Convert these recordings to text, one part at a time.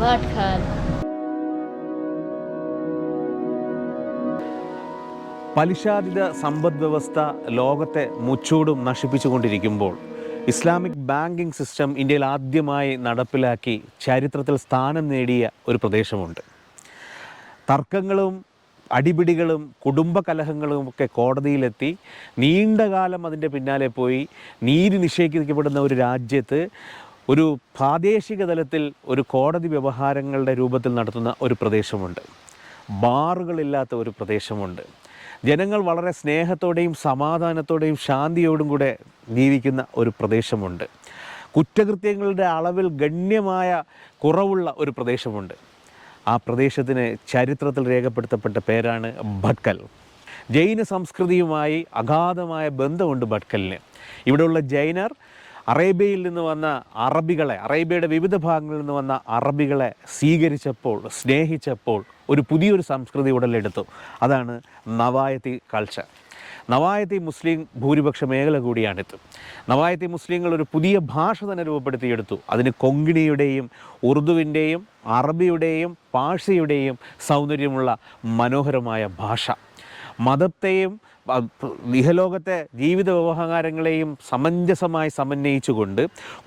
To പലിശാധിത സമ്പദ് വ്യവസ്ഥ ലോകത്തെ മുച്ചൂടും നശിപ്പിച്ചുകൊണ്ടിരിക്കുമ്പോൾ ഇസ്ലാമിക് ബാങ്കിംഗ് സിസ്റ്റം ഇന്ത്യയിൽ ആദ്യമായി നടപ്പിലാക്കി ചരിത്രത്തിൽ സ്ഥാനം നേടിയ ഒരു പ്രദേശമുണ്ട്. തർക്കങ്ങളും അടിപിടികളും കുടുംബ കലഹങ്ങളും ഒക്കെ കോടതിയിലെത്തി നീണ്ടകാലം അതിന്റെ പിന്നാലെ പോയി. നീതി നിഷേധിക്കപ്പെടുന്ന ഒരു രാജ്യത്ത് ഒരു പ്രാദേശിക തലത്തിൽ ഒരു കോടതി വ്യവഹാരങ്ങളുടെ രൂപത്തിൽ നടത്തുന്ന ഒരു പ്രദേശമുണ്ട്. ബാറുകളില്ലാത്ത ഒരു പ്രദേശമുണ്ട്. ജനങ്ങൾ വളരെ സ്നേഹത്തോടെയും സമാധാനത്തോടെയും ശാന്തിയോടും കൂടെ ജീവിക്കുന്ന ഒരു പ്രദേശമുണ്ട്. കുറ്റകൃത്യങ്ങളുടെ അളവിൽ ഗണ്യമായ കുറവുള്ള ഒരു പ്രദേശമുണ്ട്. ആ പ്രദേശത്തിന് ചരിത്രത്തിൽ രേഖപ്പെടുത്തപ്പെട്ട പേരാണ് ഭട്കൽ. ജൈന സംസ്കൃതിയുമായി അഗാധമായ ബന്ധമുണ്ട് ഭട്കലിന്. ഇവിടെയുള്ള ജൈനർ അറേബ്യയിൽ നിന്ന് വന്ന അറബികളെ അറേബ്യയുടെ വിവിധ ഭാഗങ്ങളിൽ നിന്ന് വന്ന അറബികളെ സ്വീകരിച്ചപ്പോൾ സ്നേഹിച്ചപ്പോൾ ഒരു പുതിയൊരു സംസ്കൃതി ഉടലെടുത്തു. അതാണ് നവായത്തി കൾച്ചർ നവായത്തി മുസ്ലിം ഭൂരിപക്ഷ മേഖല കൂടിയാണിത്. നവായത്തി മുസ്ലിങ്ങൾ ഒരു പുതിയ ഭാഷ തന്നെ രൂപപ്പെടുത്തിയെടുത്തു. അതിന് കൊങ്കിണിയുടെയും ഉറുദുവിന്റെയും അറബിയുടെയും പാഴ്സിയുടെയും സൗന്ദര്യമുള്ള മനോഹരമായ ഭാഷ. മതത്തെയും ഇഹലോകത്തെ ജീവിത വ്യവഹാരങ്ങളെയും സമഞ്ജസമായി സമന്വയിച്ചുകൊണ്ട്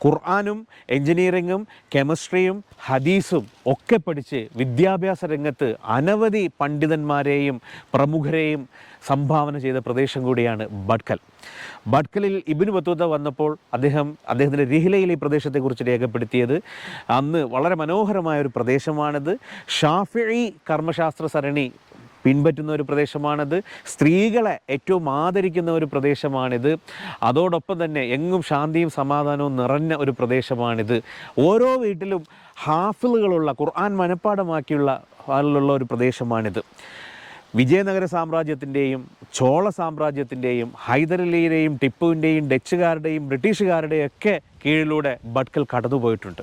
ഖുർആാനും എഞ്ചിനീയറിങ്ങും കെമിസ്ട്രിയും ഹദീസും ഒക്കെ പഠിച്ച് വിദ്യാഭ്യാസ രംഗത്ത് അനവധി പണ്ഡിതന്മാരെയും പ്രമുഖരെയും സംഭാവന ചെയ്ത പ്രദേശം കൂടിയാണ് ബഡ്കൽ ബഡ്കലിൽ ഇബിന് ബത്തൂത്ത വന്നപ്പോൾ അദ്ദേഹം അദ്ദേഹത്തിന്റെ രിഹിലയിൽ ഈ പ്രദേശത്തെക്കുറിച്ച് രേഖപ്പെടുത്തിയത് അന്ന് വളരെ മനോഹരമായ ഒരു പ്രദേശമാണിത്. ഷാഫി കർമ്മശാസ്ത്ര സരണി പിൻപറ്റുന്ന ഒരു പ്രദേശമാണിത്. സ്ത്രീകളെ ഏറ്റവും ആദരിക്കുന്ന ഒരു പ്രദേശമാണിത്. അതോടൊപ്പം തന്നെ എങ്ങും ശാന്തിയും സമാധാനവും നിറഞ്ഞ ഒരു പ്രദേശമാണിത്. ഓരോ വീട്ടിലും ഹാഫിലുകളുള്ള ഖുർആൻ മനഃപ്പാടമാക്കിയുള്ള ആളുള്ള ഒരു പ്രദേശമാണിത്. വിജയനഗര സാമ്രാജ്യത്തിന്റെയും ചോള സാമ്രാജ്യത്തിന്റെയും ഹൈദരലിയുടെയും ടിപ്പുവിന്റെയും ഡച്ചുകാരുടെയും ബ്രിട്ടീഷുകാരുടെയും ഒക്കെ കീഴിലൂടെ ബഡ്കൽ കടന്നുപോയിട്ടുണ്ട്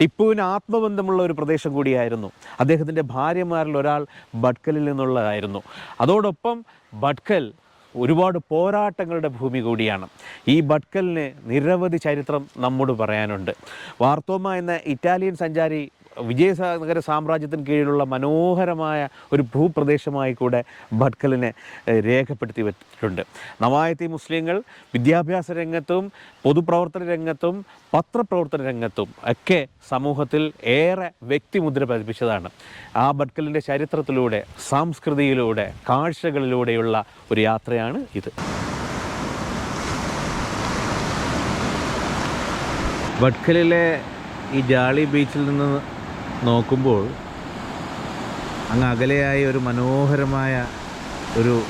ടിപ്പുവിന് ആത്മബന്ധമുള്ള ഒരു പ്രദേശം കൂടിയായിരുന്നു. അദ്ദേഹത്തിന്റെ ഭാര്യമാരിൽ ഒരാൾ ഭട്കലിൽ നിന്നുള്ളതായിരുന്നു. അതോടൊപ്പം ഭട്കൽ ഒരുപാട് പോരാട്ടങ്ങളുടെ ഭൂമി കൂടിയാണ്. ഈ ഭട്കലിന് നിരവധി ചരിത്രം നമ്മോട് പറയാനുണ്ട്. വാർത്തോമ എന്ന ഇറ്റാലിയൻ സഞ്ചാരി വിജയനഗര സാമ്രാജ്യത്തിന് കീഴിലുള്ള മനോഹരമായ ഒരു ഭൂപ്രദേശമായി കൂടെ ഭട്കലിനെ രേഖപ്പെടുത്തി വെച്ചിട്ടുണ്ട് നവായത്തി മുസ്ലിങ്ങൾ വിദ്യാഭ്യാസ രംഗത്തും പൊതുപ്രവർത്തന രംഗത്തും പത്രപ്രവർത്തന രംഗത്തും ഒക്കെ സമൂഹത്തിൽ ഏറെ വ്യക്തിമുദ്ര പതിപ്പിച്ചതാണ്. ആ ഭട്കലിന്റെ ചരിത്രത്തിലൂടെ സാംസ്കൃതിയിലൂടെ കാഴ്ചകളിലൂടെയുള്ള ഒരു യാത്രയാണ് ഇത്. ഭട്കലിലെ ഈ ജാളി ബീച്ചിൽ നിന്ന് നോക്കുമ്പോൾ അങ്ങ് അകലെയായി ഒരു മനോഹരമായ ഒരു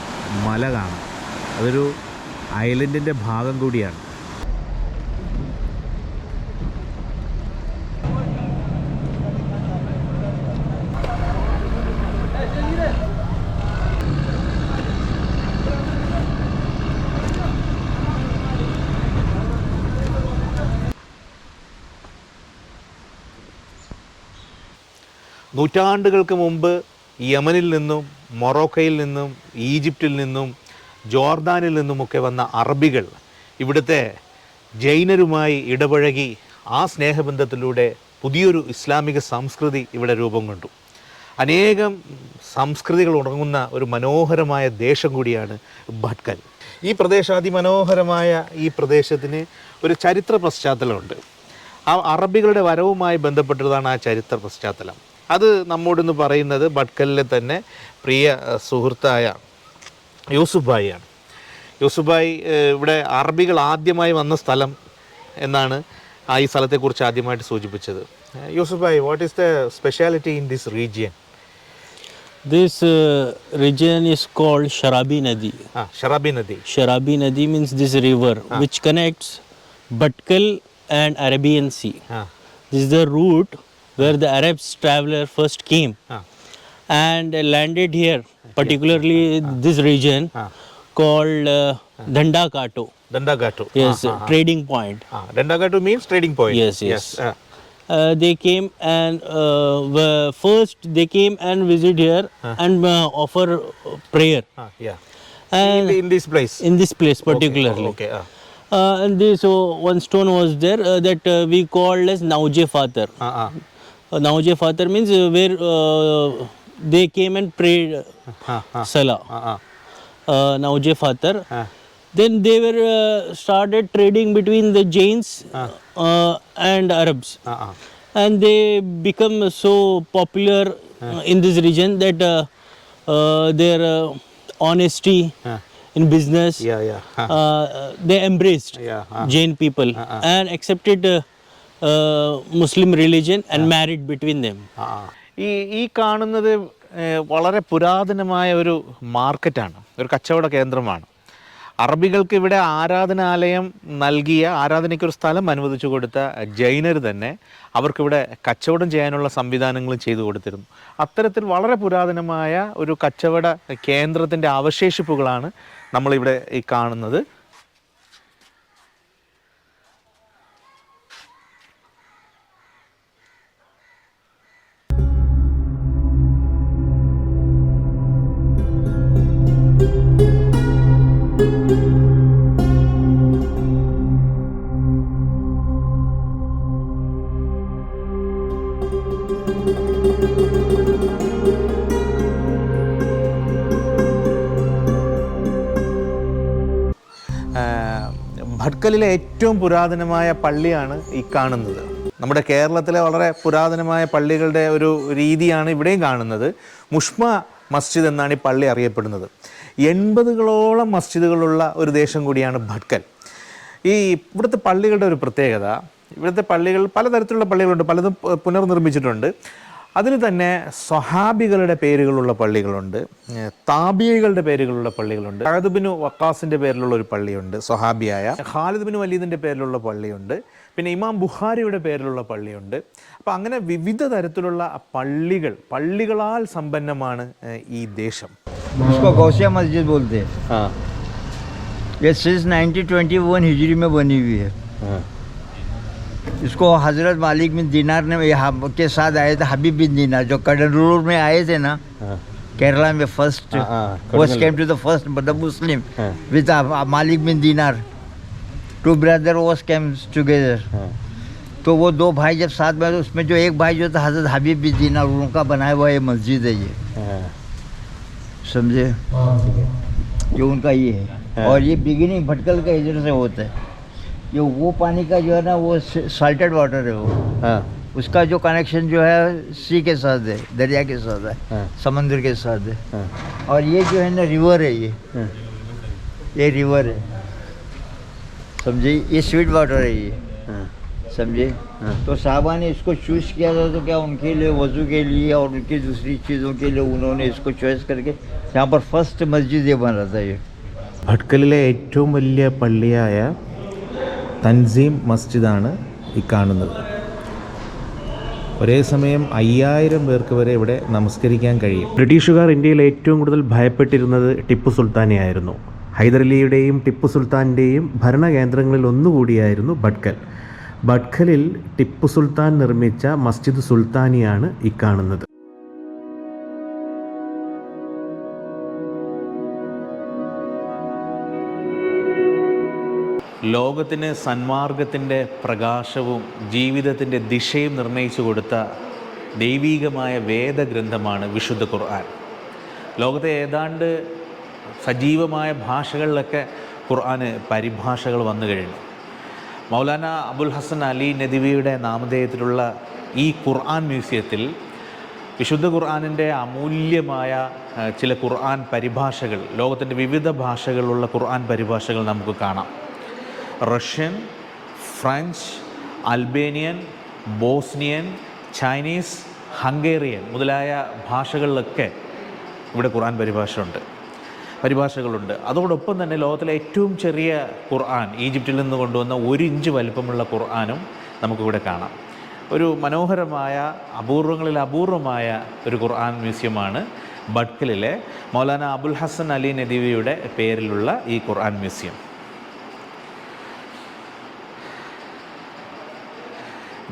മല കാണാം. അതൊരു ഐലൻഡിന്റെ ഭാഗം കൂടിയാണ്. നൂറ്റാണ്ടുകൾക്ക് മുമ്പ് യമനിൽ നിന്നും മൊറോക്കയിൽ നിന്നും ഈജിപ്തിൽ നിന്നും ജോർദാനിൽ നിന്നുമൊക്കെ വന്ന അറബികൾ ഇവിടുത്തെ ജൈനരുമായി ഇടപഴകി ആ സ്നേഹബന്ധത്തിലൂടെ പുതിയൊരു ഇസ്ലാമിക സംസ്കൃതി ഇവിടെ രൂപം കൊണ്ടു. അനേകം സംസ്കൃതികൾ ഉറങ്ങുന്ന ഒരു മനോഹരമായ ദേശം കൂടിയാണ് ഭട്കൽ. ഈ പ്രദേശം അതിമനോഹരമായ ഈ പ്രദേശത്തിന് ഒരു ചരിത്ര പശ്ചാത്തലമുണ്ട്. ആ അറബികളുടെ വരവുമായി ബന്ധപ്പെട്ടതാണ് ആ ചരിത്ര പശ്ചാത്തലം. അത് നമ്മോടിന്ന് പറയുന്നത് ഭട്കലിലെ തന്നെ പ്രിയ സുഹൃത്തായ യൂസുഫ് ഭായിയാണ് യൂസുഫ് ഭായി ഇവിടെ അറബികൾ ആദ്യമായി വന്ന സ്ഥലം എന്നാണ് ആ ഈ സ്ഥലത്തെക്കുറിച്ച് ആദ്യമായിട്ട് സൂചിപ്പിച്ചത്. യൂസുഫായി what is the speciality in this region This region region is called Nadi Nadi. Sharabi Nadi Sharabi Nadi means this river which connects Batkal and Arabian Sea. ആ. This is the route where the Arabs traveler first came and landed here, particularly this region called uh, Dandakato. Dandagato. Yes, uh, trading point. Uh, Dandagato means trading point. Yes, yes. yes. Uh. They came and uh, first they came and visit here uh. and uh, offer uh, prayer. Uh, yeah. And in, in, this place. In this place particularly. Okay. okay uh. Uh, and this so one stone was there uh, that uh, we called as Nauje Father. Uh, uh. Uh, Nauja Fatar means uh, where uh, they came and prayed uh, Salah. Uh, Nauja Fatar. Then they were uh, started trading between the Jains uh, and Arabs. And they become so popular in this region that their honesty in business, yeah, yeah. they embraced Jain people and accepted uh, uh, and married between them. ഈ ഈ കാണുന്നത് വളരെ പുരാതനമായ ഒരു മാർക്കറ്റാണ്. ഒരു കച്ചവട കേന്ദ്രമാണ്. അറബികൾക്ക് ഇവിടെ ആരാധനാലയം നൽകിയ ആരാധനയ്ക്കൊരു സ്ഥലം അനുവദിച്ചു കൊടുത്ത ജൈനർ തന്നെ അവർക്കിവിടെ കച്ചവടം ചെയ്യാനുള്ള സംവിധാനങ്ങളും ചെയ്തു കൊടുത്തിരുന്നു. അത്തരത്തിൽ വളരെ പുരാതനമായ ഒരു കച്ചവട കേന്ദ്രത്തിന്റെ അവശേഷിപ്പുകളാണ് നമ്മളിവിടെ ഈ കാണുന്നത്. ഭട്കലിലെ ഏറ്റവും പുരാതനമായ പള്ളിയാണ് ഈ കാണുന്നത്. നമ്മുടെ കേരളത്തിലെ വളരെ പുരാതനമായ പള്ളികളുടെ ഒരു രീതിയാണ് ഇവിടെയും കാണുന്നത്. മുഷ്മ മസ്ജിദ് എന്നാണ് ഈ പള്ളി അറിയപ്പെടുന്നത്. എൺപതുകളോളം മസ്ജിദുകളുള്ള ഒരു ദേശം കൂടിയാണ് ഭട്കൽ. ഈ ഇവിടുത്തെ പള്ളികളുടെ ഒരു പ്രത്യേകത ഇവിടുത്തെ പള്ളികൾ പലതരത്തിലുള്ള പള്ളികളുണ്ട് പലതും പുനർനിർമ്മിച്ചിട്ടുണ്ട്. അതിൽ തന്നെ സ്വഹാബികളുടെ പേരുകളുള്ള പള്ളികളുണ്ട് ഏഹ് താബിയകളുടെ പേരുകളുള്ള പള്ളികളുണ്ട് ഖാലിദ് വക്കാസിൻ്റെ പേരിലുള്ള ഒരു പള്ളിയുണ്ട് സ്വഹാബിയായ ഖാലിദ് ബിൻ വലീദിൻ്റെ പേരിലുള്ള പള്ളിയുണ്ട് പിന്നെ ഇമാം ബുഖാരിയുടെ പേരിലുള്ള പള്ളിയുണ്ട് അപ്പോൾ അങ്ങനെ വിവിധ തരത്തിലുള്ള പള്ളികൾ പള്ളികളാൽ സമ്പന്നമാണ് ഏഹ് ഈ ദേശം इसको गौसिया मस्जिद बोलते हैं ആ ये सिंस 1921 हिजरी में बनी हुई है इसको اس کو حضرت مالک بن دینار نے کے ساتھ آئے تھے حبیب بن دینار جو کڈلور میں آئے تھے نا ہاں۔ کیرلا میں فرسٹ وز کیم ٹو دا فرسٹ مطلب مسلم ہاں۔ وتھ مالک بن دینار۔ ٹو بردر وز کیم ٹوگیدر تو وہ دو بھائی جب ساتھ میں اس میں جو ایک بھائی جو تھا حضرت حبیب بن دینار ان کا بنایا ہوا یہ مسجد ہے یہ۔ ہاں۔ سمجھے؟ جو ان کا یہ ہے۔ اور یہ بگننگ بھٹکل کا ادھر سے ہوتا ہے۔ یہ وہ پانی کا جو ہے نا وہ سالٹیڈ واٹر ہے وہ. ہاں. اس کا جو کنیکشن جو ہے سی کے ساتھ ہے دریا کے ساتھ ہے ہاں. سمندر کے ساتھ ہے. ہاں. اور یہ جو ہے نا ریور ہے یہ. یہ ریور ہے. سمجھے؟ یہ سویٹ واٹر ہے یہ. سمجھے؟ تو صاحبہ نے اس کو چوز کیا تھا تو کیا ان کے لیے وضو کے لیے اور ان کی دوسری چیزوں کے لیے انہوں نے اس کو چوائس کر کے یہاں پر فسٹ مسجد یہ بنا تھا یہ. ഭട്കലിലെ ഏറ്റവും لیا آیا. തൻസീം മസ്ജിദാണ് ഈ കാണുന്നത്. ഒരേ സമയം അയ്യായിരം പേർക്ക് വരെ ഇവിടെ നമസ്കരിക്കാൻ കഴിയും. ബ്രിട്ടീഷുകാർ ഇന്ത്യയിൽ ഏറ്റവും കൂടുതൽ ഭയപ്പെട്ടിരുന്നത് ടിപ്പു സുൽത്താനെയായിരുന്നു. ഹൈദരലിയുടെയും ടിപ്പു സുൽത്താന്റെയും ഭരണകേന്ദ്രങ്ങളിൽ ഒന്നുകൂടിയായിരുന്നു ഭട്കൽ. ഭട്കലിൽ ടിപ്പു സുൽത്താൻ നിർമ്മിച്ച മസ്ജിദ് സുൽത്താനിയാണ് ഈ കാണുന്നത്. ലോകത്തിന് സന്മാർഗത്തിന്റെ പ്രകാശവും ജീവിതത്തിന്റെ ദിശയും നിർണയിച്ചു കൊടുത്ത ദൈവീകമായ വേദഗ്രന്ഥമാണ് വിശുദ്ധ ഖുർആൻ. ലോകത്തെ ഏതാണ്ട് സജീവമായ ഭാഷകളിലൊക്കെ ഖുർആന് പരിഭാഷകൾ വന്നു കഴിഞ്ഞു. മൗലാന അബുൽ ഹസൻ അലി നദിവിയുടെ നാമധേയത്തിലുള്ള ഈ ഖുർആൻ മ്യൂസിയത്തിൽ വിശുദ്ധ ഖുർആാനിന്റെ അമൂല്യമായ ചില ഖുർആൻ പരിഭാഷകൾ ലോകത്തിന്റെ വിവിധ ഭാഷകളിലുള്ള ഖുർആൻ പരിഭാഷകൾ നമുക്ക് കാണാം. Russian French Albanian Bosnian Chinese Hungarian മുതലായ ഭാഷകളിലൊക്കെ ഇവിടെ ഖുർആൻ പരിഭാഷ ഉണ്ട് പരിഭാഷകളുണ്ട്. അതോടൊപ്പം തന്നെ ലോകത്തിലെ ഏറ്റവും ചെറിയ ഖുർആൻ ഈജിപ്തിൽ നിന്ന് കൊണ്ടുവന്ന ഒരു ഇഞ്ച് വലിപ്പമുള്ള ഖുർആാനും നമുക്കിവിടെ കാണാം. ഒരു മനോഹരമായ അപൂർവങ്ങളിൽ അപൂർവമായ ഒരു ഖുർആൻ മ്യൂസിയമാണ് ബഡ്കലിലെ മൗലാന അബുൽ ഹസൻ അലി നദീവിയുടെ പേരിലുള്ള ഈ ഖുർആൻ മ്യൂസിയം.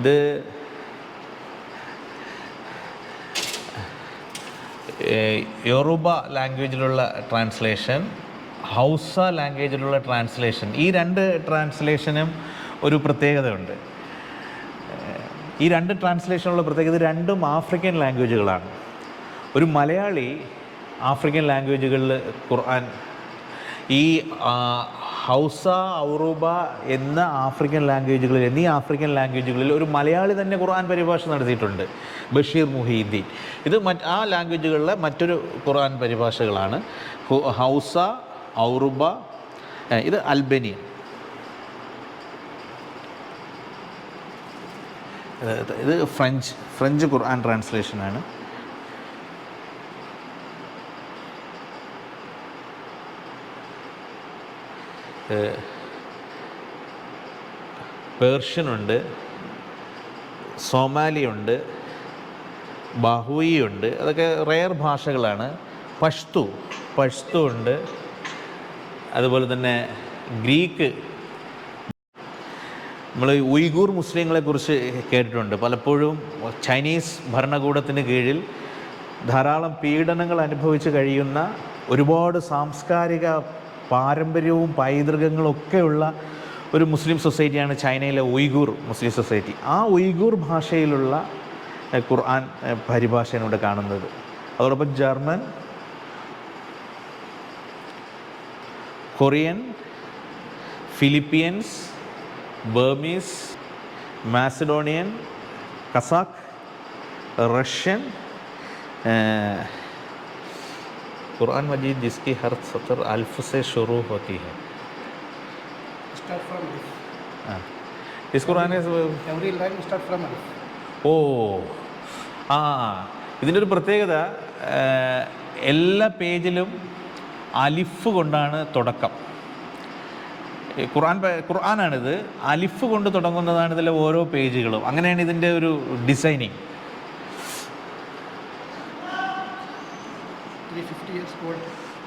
ഇത് യോറൂബ ലാംഗ്വേജിലുള്ള ട്രാൻസ്ലേഷൻ ഹൗസ ലാംഗ്വേജിലുള്ള ട്രാൻസ്ലേഷൻ ഈ രണ്ട് ട്രാൻസ്ലേഷനും ഒരു പ്രത്യേകതയുണ്ട്. ഈ രണ്ട് ട്രാൻസ്ലേഷനുള്ള പ്രത്യേകത രണ്ടും ആഫ്രിക്കൻ ലാംഗ്വേജുകളാണ്. ഒരു മലയാളി ആഫ്രിക്കൻ ലാംഗ്വേജുകളിൽ ഖുർആൻ ഈ ഹൗസ ഔറൂബ എന്ന ആഫ്രിക്കൻ ലാംഗ്വേജുകളിൽ എന്നീ ആഫ്രിക്കൻ ലാംഗ്വേജുകളിൽ ഒരു മലയാളി തന്നെ ഖുർആൻ പരിഭാഷ നടത്തിയിട്ടുണ്ട്. ബഷീർ മുഹീദ്ദീൻ. ഇത് മറ്റ് ആ ലാംഗ്വേജുകളിലെ മറ്റൊരു ഖുർആൻ പരിഭാഷകളാണ്. ഹൗസ ഔറുബ ഇത് അൽബനിയ ഇത് ഫ്രഞ്ച് ഫ്രഞ്ച് ഖുർആൻ ട്രാൻസ്ലേഷനാണ്. പേർഷ്യനുണ്ട് സോമാലിയുണ്ട് ബഹുയിയുണ്ട് അതൊക്കെ റെയർ ഭാഷകളാണ്. പഷ്തു പഷ്തു ഉണ്ട് അതുപോലെ തന്നെ ഗ്രീക്ക്. നമ്മൾ ഉയ്ഗൂർ മുസ്ലിങ്ങളെ കുറിച്ച് കേട്ടിട്ടുണ്ട്. പലപ്പോഴും ചൈനീസ് ഭരണകൂടത്തിന് കീഴിൽ ധാരാളം പീഡനങ്ങൾ അനുഭവിച്ച് കഴിയുന്ന ഒരുപാട് സാംസ്കാരിക പാരമ്പര്യവും പൈതൃകങ്ങളും ഒക്കെയുള്ള ഒരു മുസ്ലിം സൊസൈറ്റിയാണ് ചൈനയിലെ ഉയ്ഗൂർ മുസ്ലിം സൊസൈറ്റി. ആ ഉയ്ഗൂർ ഭാഷയിലുള്ള ഖുർആൻ പരിഭാഷയാണ് ഇവിടെ കാണുന്നത്. അതോടൊപ്പം German Korean Philippines Burmese Macedonian Kazakh Russian Quran मजीद जिसकी हर सतर अल्फ से शुरू होती है Start from Alif. हाँ। इस Quran Every line start from Alif. ഓ ആ ഇതിൻ്റെ ഒരു പ്രത്യേകത ആ, എല്ലാ പേജിലും അലിഫ് കൊണ്ടാണ് തുടക്കം ഈ ഖുർആൻ പ- ഖുർആനാണിത് അലിഫ് കൊണ്ട് തുടങ്ങുന്നതാണ് ഇതിലെ ഓരോ പേജുകളും അങ്ങനെയാണ് ഇതിൻ്റെ ഒരു ഡിസൈനിങ്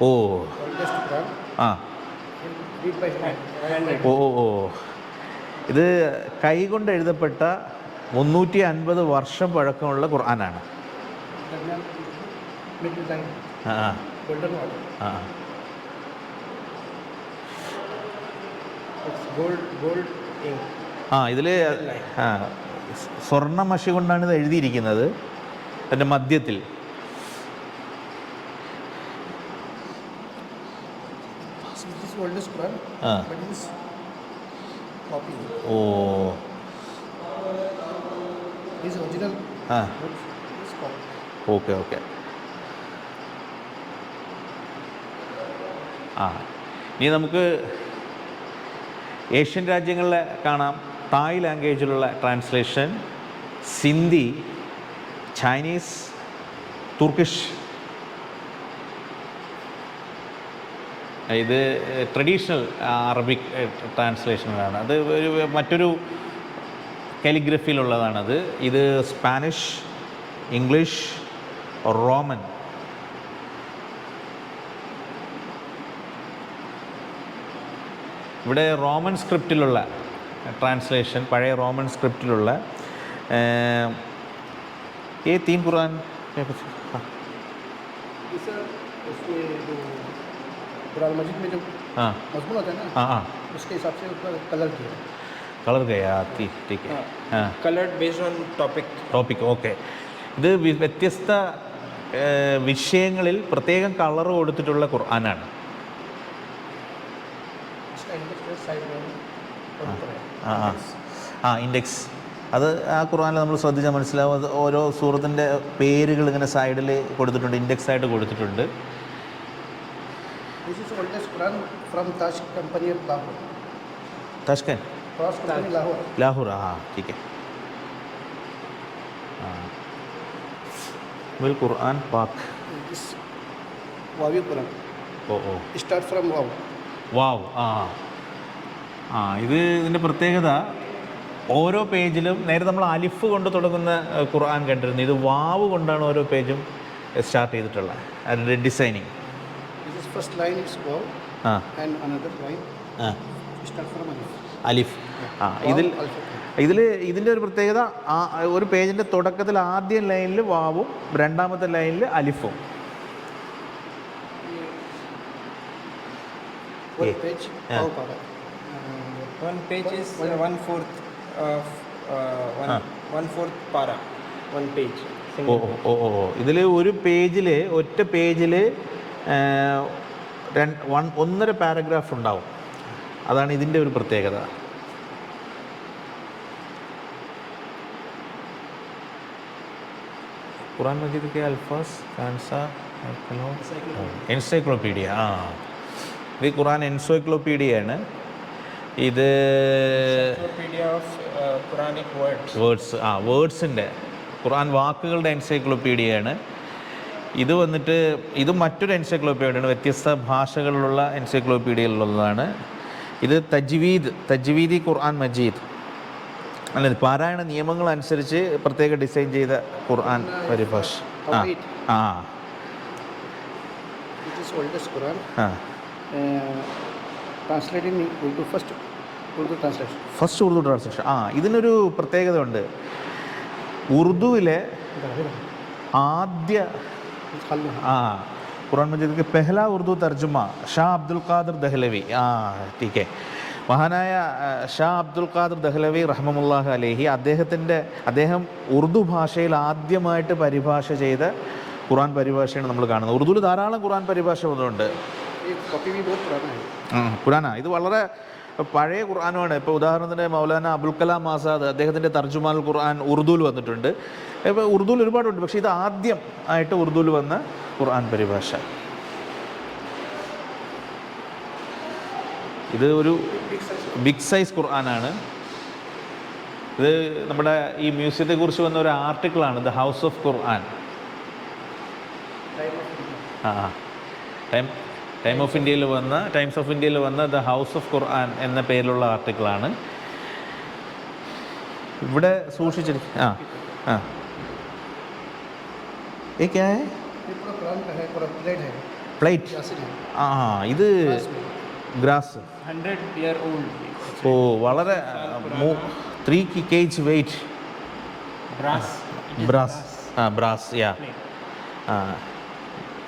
ഓ. ആ. ഓ ഓ ഇത് കൈകൊണ്ട് എഴുതപ്പെട്ട മുന്നൂറ്റി അൻപത് വർഷം പഴക്കമുള്ള ഖുർആനാണ്. ആ. ഇതിൽ സ്വർണ മഷി കൊണ്ടാണ് ഇത് എഴുതിയിരിക്കുന്നത്. അതിന്റെ മധ്യത്തിൽ This is this oldest Quran, Ah. but it is copy. ഓ. ആ. ഓക്കെ ഓക്കെ ആ. ഇനി നമുക്ക് ഏഷ്യൻ രാജ്യങ്ങളിലെ കാണാം. തായ് ലാംഗ്വേജിലുള്ള ട്രാൻസ്ലേഷൻ സിന്ധി ചൈനീസ് തുർക്കിഷ് ഇത് ട്രഡീഷണൽ അറബിക് ട്രാൻസ്ലേഷനിലാണ് അത് ഒരു മറ്റൊരു കാലിഗ്രഫിയിലുള്ളതാണത് ഇത് സ്പാനിഷ് ഇംഗ്ലീഷ് റോമൻ ഇവിടെ റോമൻ സ്ക്രിപ്റ്റിലുള്ള ട്രാൻസ്ലേഷൻ പഴയ റോമൻ സ്ക്രിപ്റ്റിലുള്ള ഏ തീൻ ഖുർആൻ कुरान मजीद में जो हाँ मजमून होता है ना हाँ हाँ उसके हिसाब से ऊपर कलर किया है കളർ गया ठीक ठीक है हाँ colored based on topic. Topic okay ഇത് വി- വ്യത്യസ്ത ഏഹ്, വിഷയങ്ങളിൽ പ്രത്യേകം കളർ കൊടുത്തിട്ടുള്ള ഖുർആനാണ് इसका इंडेक्स साइड में और ऊपर है ആ ആ ആ ഇൻഡെക്സ് അത് ആ ഖുർആനിൽ നമ്മൾ ശ്രദ്ധിച്ചാൽ മനസ്സിലാവും അത് ഓരോ സൂറത്തിൻ്റെ പേരുകൾ ഇങ്ങനെ സൈഡിൽ കൊടുത്തിട്ടുണ്ട് ഇൻഡെക്സ് ആയിട്ട് കൊടുത്തിട്ടുണ്ട് This is the oldest Quran from Taj Company of Lahore. തഷ്കൻ Taj Company Lahore. Lahore ആ ठीक है ആ will Quran pack This Wawi Quran. Oh oh Start from Waw. വാവ് ആ ആ ഇത് ഇതിൻ്റെ പ്രത്യേകത ഓരോ പേജിലും നേരെ നമ്മൾ അലിഫ് കൊണ്ട് തുടങ്ങുന്ന ഏഹ്, ഖുർആൻ കണ്ടിരുന്നു ഇത് വാവ് കൊണ്ടാണ് ഓരോ പേജും സ്റ്റാർട്ട് ചെയ്തിട്ടുള്ളത് അതിൻ്റെ designing first line is go and another line അലിഫ് ആ. ഇതിൽ ഇതിൽ ഇതിന്റെ ഒരു പ്രത്യേകത ആ ഒരു പേജിന്റെ തുടക്കത്തിൽ ആദ്യ ലൈനിൽ വാവും രണ്ടാമത്തെ ലൈനിൽ അലിഫും. ഒരു പേജിൽ ഒറ്റ പേജിൽ രണ്ട് വൺ ഒന്നര പാരഗ്രാഫ് ഉണ്ടാവും. അതാണ് ഇതിന്റെ ഒരു പ്രത്യേകത. Quran Majeed ke Alfaz Kanza encyclopedia. ആ. ഇത് ഖുറാൻ എൻസൈക്ലോപീഡിയയാണ്. ഇത് of uh. വേർഡ്സ് ആ വേർഡ്സിന്റെ ഖുറാൻ വാക്കുകളുടെ എൻസൈക്ലോപീഡിയയാണ്. ഇത് വന്നിട്ട് ഇത് മറ്റൊരു എൻസൈക്ലോപ്പീഡിയാണ് വ്യത്യസ്ത ഭാഷകളിലുള്ള എൻസൈക്ലോപ്പീഡിയയിലുള്ളതാണ് ഇത് തജ്വീദ് തജ്വീദി ഖുർആൻ മജീദ്. അല്ല പാരായണ നിയമങ്ങൾ അനുസരിച്ച് പ്രത്യേക ഡിസൈൻ ചെയ്ത ഖുർആൻ പരിഭാഷ ആ ആ. ഫസ്റ്റ് ഉറുദു ട്രാൻസ്ലേഷൻ ആ. ഇതിനൊരു പ്രത്യേകത ഉണ്ട് ഉറുദുവിലെ ആദ്യ It's Khalna. ആ ഖുറാൻ മജീദ് के पहला ഉറുദു തർജുമ ഷാ അബ്ദുൽ ഖാദർ ദഹ്ലവി ആ ടീക്കെ മഹാനായ ആ, ഷാ അബ്ദുൽ ഖാദർ ദഹ്ലവി റഹ്മമുല്ലാഹ് അലേഹി അദ്ദേഹത്തിൻ്റെ അദ്ദേഹം ഉറുദു ഭാഷയിൽ ആദ്യമായിട്ട് പരിഭാഷ ചെയ്ത ഖുറാൻ പരിഭാഷയാണ് നമ്മൾ കാണുന്നത് ഉറുദുവിൽ ധാരാളം ഖുറാൻ പരിഭാഷ വന്നിട്ടുണ്ട് ये कॉपी भी बहुत पुराना है ഖുറാന ഇത് വളരെ പഴയ ഖുർആാനുമാണ് ഇപ്പോൾ ഉദാഹരണത്തിന് മൗലാന അബുൽ കലാം ആസാദ് അദ്ദേഹത്തിന്റെ തർജുമാൽ ഖുർആൻ ഉറുദുവിൽ വന്നിട്ടുണ്ട്. ഇപ്പോൾ ഉറുദുവിൽ ഒരുപാടുണ്ട്. പക്ഷേ ഇത് ആദ്യം ആയിട്ട് ഉറുദുവിൽ വന്ന ഖുർആൻ പരിഭാഷ. ഇത് ഒരു ബിഗ് സൈസ് ഖുർആനാണ്. ഇത് നമ്മുടെ ഈ മ്യൂസിയത്തെക്കുറിച്ച് വന്ന ഒരു ആർട്ടിക്കിളാണ്. The house of Quran. ആ. ടൈം ടൈം ഓഫ് ഇന്ത്യയിൽ വന്ന ടൈംസ് ഓഫ് ഇന്ത്യയിൽ വന്ന ദ ഹൗസ് ഓഫ് ഖുർആൻ എന്ന പേരിലുള്ള ആർട്ടിക്കിളാണ് ഇവിടെ സൂക്ഷിച്ചിരിക്കും ആ ആ. പ്ലേറ്റ് ആ ഇത് ഗ്രാസ് ഓ വളരെ three KG weight brass brass ആ ബ്രാസ് യാ ആ.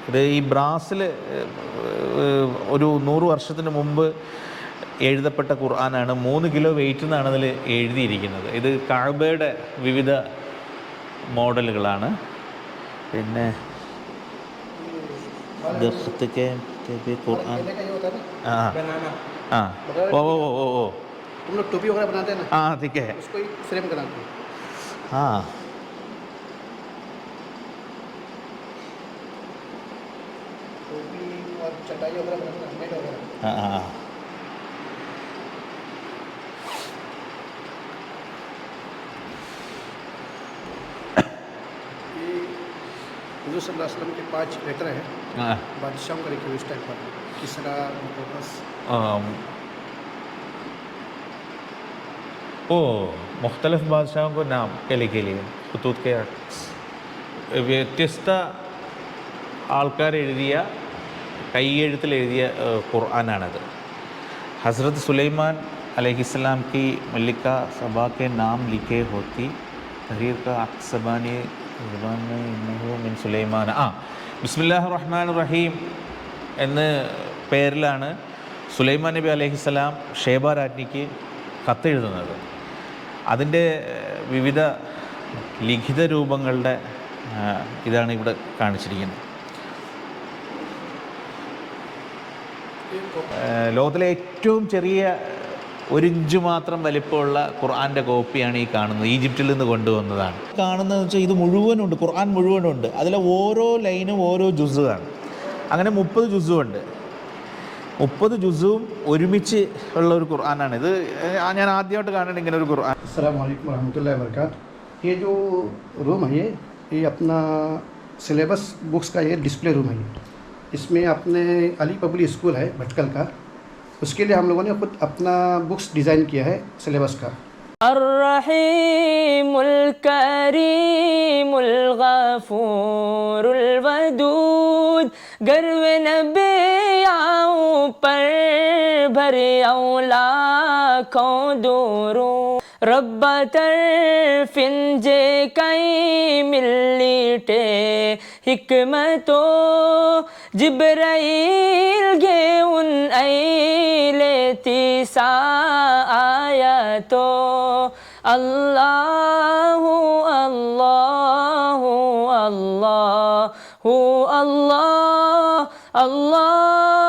ഇത് ഈ ബ്രാസിൽ ഒരു നൂറ് വർഷത്തിന് മുമ്പ് എഴുതപ്പെട്ട ഖുർആനാണ് മൂന്ന് കിലോ വെയിറ്റ് എന്നാണ് അതിൽ എഴുതിയിരിക്കുന്നത് ഇത് കാഴ്ബയുടെ വിവിധ മോഡലുകളാണ് പിന്നെ ദർശത്ത് കെ കെ ഖുർആൻ पहले का ये होता है ना ആ Banana. ആ ഓ ഓ ഓ ഓ ഓ तुम लोग टोपी वगैरह बनाते हैं ना ആ ठीक है उसको ही چٹائی وغیرہ ہاں حضور صلی اللہ علیہ وسلم کے پانچ ہیں بادشاہوں کا لکھے اس ٹائم پر کسرا مقدس او مختلف بادشاہوں کو نام کیلے کے لیے خطوط کے یہ آلکار ایریا കൈയെഴുത്തിൽ എഴുതിയ ഏഹ്, ഖുർആനാണത് हज़रत सुलेमान अलैहिस्सलाम की मल्लिका सबा के नाम लिखे होती तहरीर का अक्सबानी ज़ुबान में इन्नहु मिन സുലൈമാൻ ആ ബിസ്മില്ലാഹ് റഹ്മാൻ റഹീം എന്ന് പേരിലാണ് സുലൈമാൻ നബി അലൈഹിസ്സലാം ഷേബ രാജ്ഞിക്ക് കത്തെഴുതുന്നത് അതിൻ്റെ ഏഹ്, വിവിധ ലിഖിത രൂപങ്ങളുടെ ആ, ഇതാണ് ഇവിടെ കാണിച്ചിരിക്കുന്നത് ലോകത്തിലെ ഏറ്റവും ചെറിയ ഒരു ഇഞ്ച് മാത്രം വലിപ്പമുള്ള ഖുർആാന്റെ കോപ്പിയാണ് ഈ കാണുന്നത്. ഈജിപ്തിൽ നിന്ന് കൊണ്ടുവന്നതാണ്. കാണുന്നത് വെച്ചാൽ ഇത് മുഴുവനുണ്ട്. ഖുർആൻ മുഴുവനുണ്ട്. അതിലെ ഓരോ ലൈനും ഓരോ ജുസുമാണ് അങ്ങനെ മുപ്പത് ജുസുണ്ട് മുപ്പത് ജുസും ഒരുമിച്ച് ഉള്ള ഒരു ഖുർആനാണ്. ഇത് ഞാൻ ആദ്യമായിട്ട് കാണുന്നത് ഇങ്ങനെ ഒരു ഖുർആൻ. അസ്സാം വലൈക്കും റൂം ഈ സിലബസ് ബുക്സ് ഡിസ്പ്ലേ റൂം اس میں اپنے علی پبلی اسکول ہے، بھٹکل کا۔ اس کے لیے ہم لوگوں نے خود اپنا بکس ڈیزائن کیا ہے سلیبس کا۔ الرحیم الکریم الغفور الودود گرو نبی آؤں پر بھر اولا کو دوروں रब्ब तरफिंजे कई मिल्लीटे हिकमतो जिब्राइल घेऊन ऐले तिसा आयातो अल्लाहु अल्लाहु अल्लाहु अल्लाह अल्लाहु अल्लाह